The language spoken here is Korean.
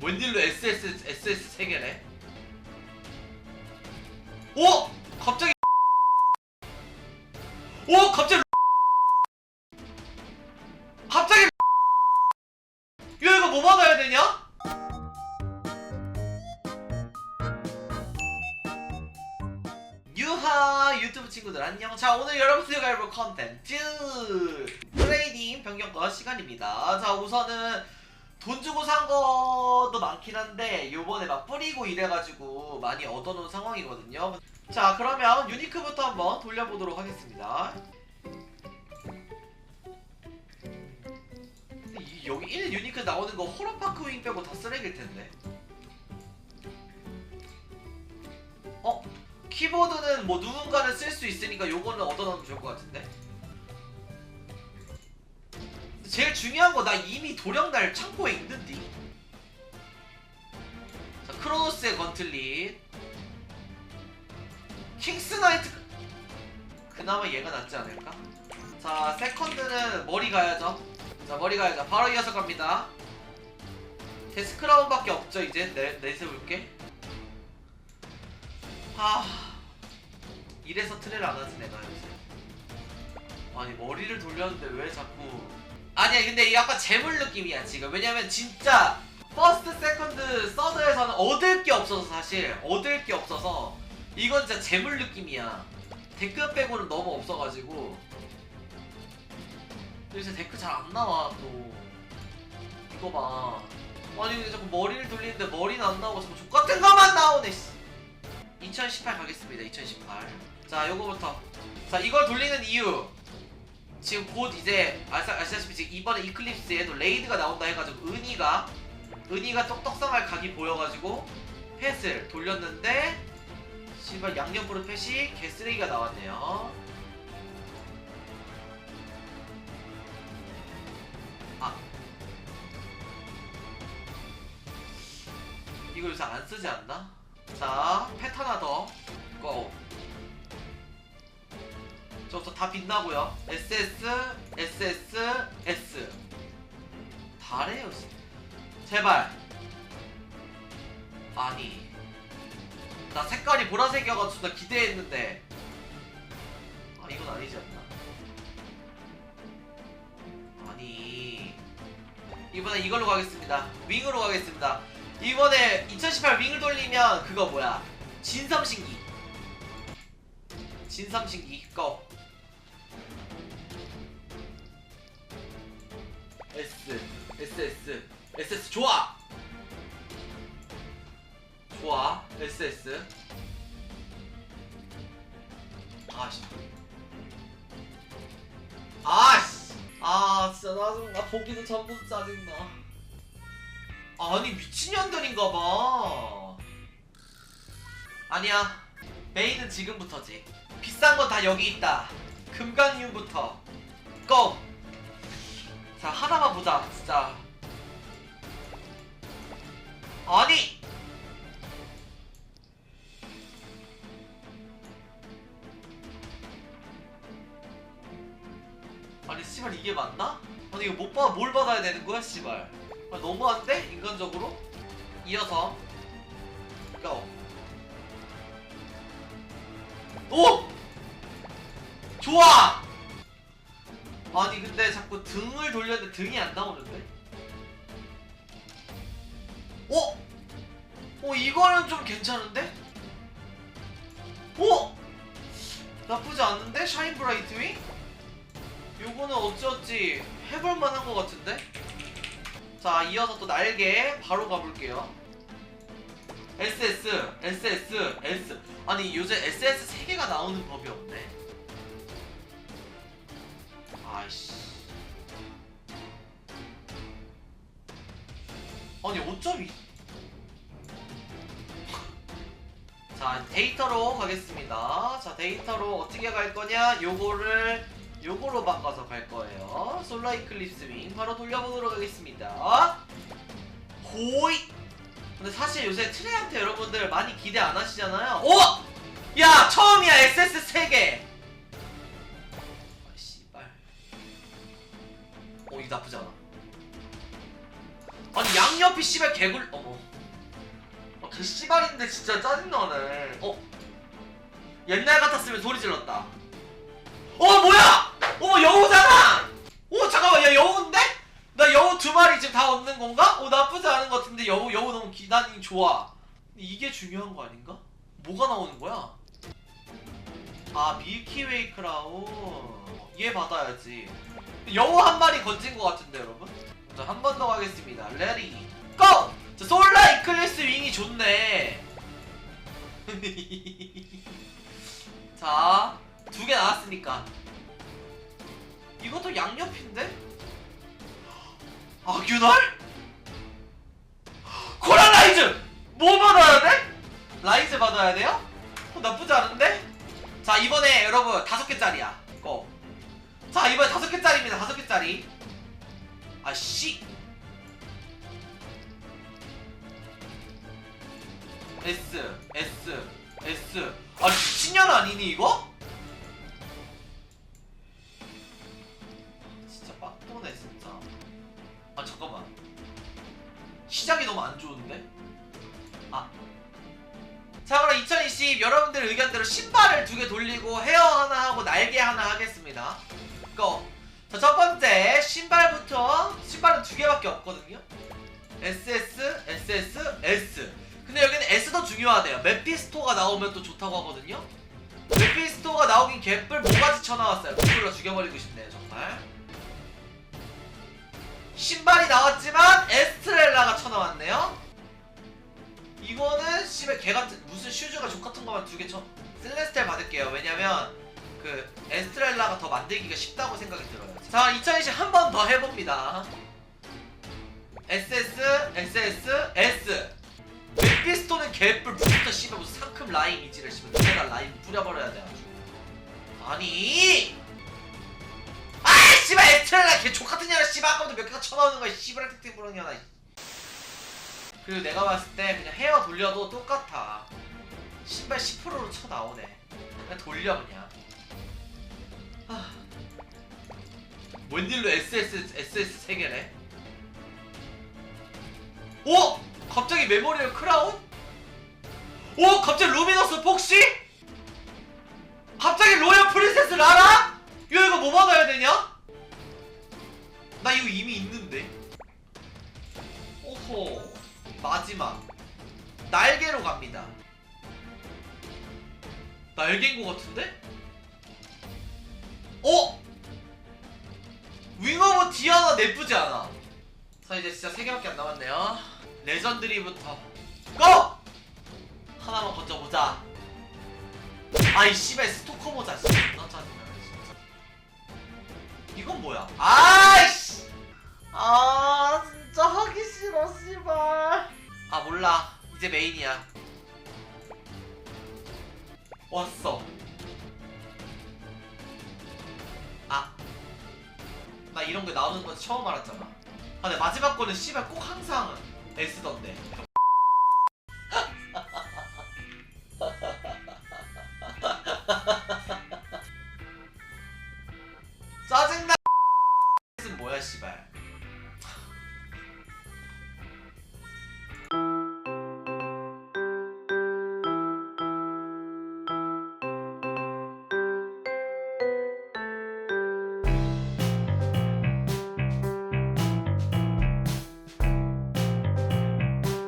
웬일로 SS SS 세 개네? 오! 갑자기 오! 갑자기 갑자기 야 이거 뭐 받아야 되냐? 유하 유튜브 친구들 안녕 자 오늘 여러분들과 해볼 컨텐츠 트레이딩 변경권 시간입니다 자 우선은 돈 주고 산 것도 많긴 한데 요번에 막 뿌리고 이래가지고 많이 얻어놓은 상황이거든요. 자 그러면 유니크부터 한번 돌려보도록 하겠습니다. 이- 여기 1 유니크 나오는 거 호러파크 윙 빼고 다 쓰레기일 텐데. 어? 키보드는 뭐 누군가는 쓸 수 있으니까 요거는 얻어놓으면 좋을 것 같은데 제일 중요한 거 나 이미 도령달 창고에 있는디 자 크로노스의 건틀릿. 킹스나이트. 그나마 얘가 낫지 않을까? 자 세컨드는 머리 가야죠. 자 머리 가야죠. 바로 이어서 갑니다. 데스크라운 밖에 없죠 이제. 내, 내세울게. 하. 이래서 트레를 안 하지 내가 요새. 아니 머리를 돌렸는데 왜 자꾸 아니야 근데 약간 재물 느낌이야 지금. 왜냐면 진짜 퍼스트 세컨드 서드에서는 얻을 게 없어서 사실 얻을 게 없어서 이건 진짜 재물 느낌이야. 데크 빼고는 너무 없어가지고. 요새 데크 잘 안 나와 또. 이거 봐. 아니 근데 자꾸 머리를 돌리는데 머리는 안 나오고 자꾸 족같은 것만 나오네 씨. 2018 가겠습니다 2018자 요거부터. 자 이걸 돌리는 이유 지금 곧 이제 아시, 아시다시피 지금 이번에 이클립스에도 레이드가 나온다 해가지고 은희가 은희가 똑똑성할 각이 보여가지고 펫을 돌렸는데 씨발 양념부르 펫이 개쓰레기가 나왔네요 아 이거 요새 안 쓰지 않나? 자, 펫 하나 더. 고. 저부터 다 빛나고요. SS, SS, S. 다래요, 씨. 제발. 아니. 나 색깔이 보라색이어가지고 나 기대했는데. 아, 이건 아니지 않나? 아니. 이번에 이걸로 가겠습니다. 윙으로 가겠습니다. 이번에 2018 윙을 돌리면 그거 뭐야 진삼신기 진삼신기 고 S SS SS 좋아. 좋아. SS 아씨. 아씨. 아 진짜 나좀나 보기도 전부터 짜증나. 아니 미친년들인가봐. 아니야. 메인은 지금부터지. 비싼 건 다 여기 있다. 금강윤부터. 고! 자 하나만 보자 진짜 아니 아니 씨발 이게 맞나? 아니 이거 못 봐, 뭘 받아야 되는 거야 씨발 아, 너무한데? 인간적으로? 이어서 고! 오! 좋아! 아니 근데 자꾸 등을 돌렸는데 등이 안 나오는데? 오! 어 이거는 좀 괜찮은데? 오! 나쁘지 않은데? 샤인 브라이트 윙? 요거는 어찌어찌 해볼 만한 것 같은데? 자 이어서 또 날개 바로 가볼게요 SS SS S 아니 요새 SS 3개가 나오는 법이 없네 아이씨. 아니 어쩌이 자 데이터로 가겠습니다. 자 데이터로 어떻게 갈 거냐? 요거를 요거로 바꿔서 갈 거예요. 솔라 이클립스 윙. 바로 돌려보도록 하겠습니다. 호이! 근데 사실 요새 트레한테 여러분들 많이 기대 안 하시잖아요. 오! 야 처음이야 SS 3개 나쁘지 않아. 아니 양옆이 씨발 개굴 어머. 어, 개 씨발인데 진짜 짜증나네. 어. 옛날 같았으면 소리 질렀다. 어 뭐야! 어머 여우잖아! 어 잠깐만 야 여우인데? 나 여우 두 마리 지금 다 얻는 건가? 어 나쁘지 않은 것 같은데 여우 여우 너무 기단이 좋아. 이게 중요한 거 아닌가? 뭐가 나오는 거야? 아 밀키웨이 크라운 얘 받아야지 여우 한 마리 건진 것 같은데 여러분 자 한 번 더 가겠습니다 레디 고! 자 솔라 이클리스 윙이 좋네 자 두 개 나왔으니까 이것도 양옆인데? 아 균월? 코랄 라이즈! 뭐 받아야 돼? 라이즈 받아야 돼요? 어, 나쁘지 않은데? 자 이번에 여러분 다섯 개짜리야 고. 자 이번에 다섯 개짜리입니다. 다섯 개짜리. 아씨. S S S. 아 미친년 아니니 이거? 진짜 빡도네 진짜. 아 잠깐만. 시작이 너무 안 좋은데? 아. 자 그럼 2020 여러분들 의견대로 신발을 두 개 돌리고 헤어 하나 하고 날개 하나 하겠습니다 고! 자첫 번째 신발부터 신발은 두 개밖에 없거든요. SS, SS, S 근데 여기는 S도 중요하대요. 메피스토가 나오면 또 좋다고 하거든요. 메피스토가 나오긴 개뿔 뭐가지 쳐나왔어요? 그걸로 죽여버리고 싶네요 정말. 신발이 나왔지만 에스트렐라가 쳐나왔네요. 이거는 씨발 개 같은 무슨 슈즈가 족 같은 거만 두 개 쳐. 셀레스텔 받을게요. 왜냐면 그 에스트렐라가 더 만들기가 쉽다고 생각이 들어요. 자, 2020 한 번 더 해봅니다. SS, SS, S. 웹피스토는 개뿔 부스터 씨발 무슨 상큼 라인 이지를 씨발 두개다 라인 뿌려버려야 돼 아주. 아니. 아 씨발 에스트렐라 개 족 같은 년아 씨발 아까부터 몇 개가 쳐나오는 거야 씨발 택틱 부르는 년아. 그리고 내가 봤을 때 그냥 헤어 돌려도 똑같아. 신발 10%로 쳐 나오네. 그냥 돌려 그냥. 아. 웬일로 SS SS 세 개네. 오! 갑자기 메모리얼 크라운? 오! 갑자기 루미너스 폭시? 갑자기 로얄 프린세스 라라? 야 이거 뭐 받아야 되냐? 나 이거 이미 있는데. 오호. 마지막 날개로 갑니다. 날개인 것 같은데? 어? 윙 오브 디아나 내쁘지 않아. 자 이제 진짜 세 개밖에 안 남았네요. 레전드리부터 고! 하나만 건져보자. 아이 씨발 스토커 모자 진짜 짜증나네 진짜. 이건 뭐야? 아이씨! 아 진짜 하기 싫어 씨발 아 몰라 이제 메인이야 왔어 이런 게 나오는 건 처음 알았잖아. 아 근데 마지막 거는 씨발 꼭 항상 S던데